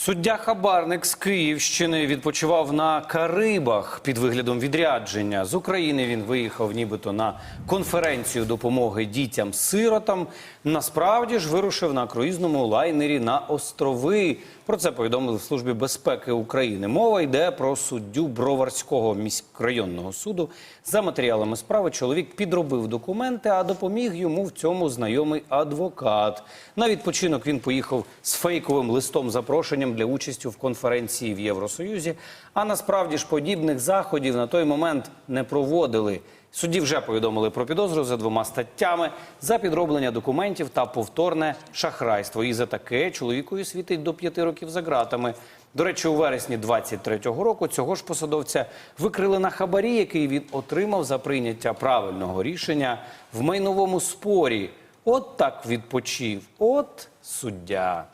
Суддя Хабарник з Київщини відпочивав на Карибах під виглядом відрядження. З України він виїхав нібито на конференцію допомоги дітям-сиротам. Насправді ж вирушив на круїзному лайнері на острови. Про це повідомили в Службі безпеки України. Мова йде про суддю Броварського міськрайонного суду. За матеріалами справи чоловік підробив документи, а допоміг йому в цьому знайомий адвокат. На відпочинок він поїхав з фейковим листом запрошенням для участі в конференції в Євросоюзі. А насправді ж подібних заходів на той момент не проводили. Судді вже повідомили про підозру за двома статтями за підроблення документів та повторне шахрайство. І за таке чоловікові світить до п'яти років за ґратами. До речі, у вересні 23-го року цього ж посадовця викрили на хабарі, який він отримав за прийняття правильного рішення в майновому спорі. От так відпочив. От суддя.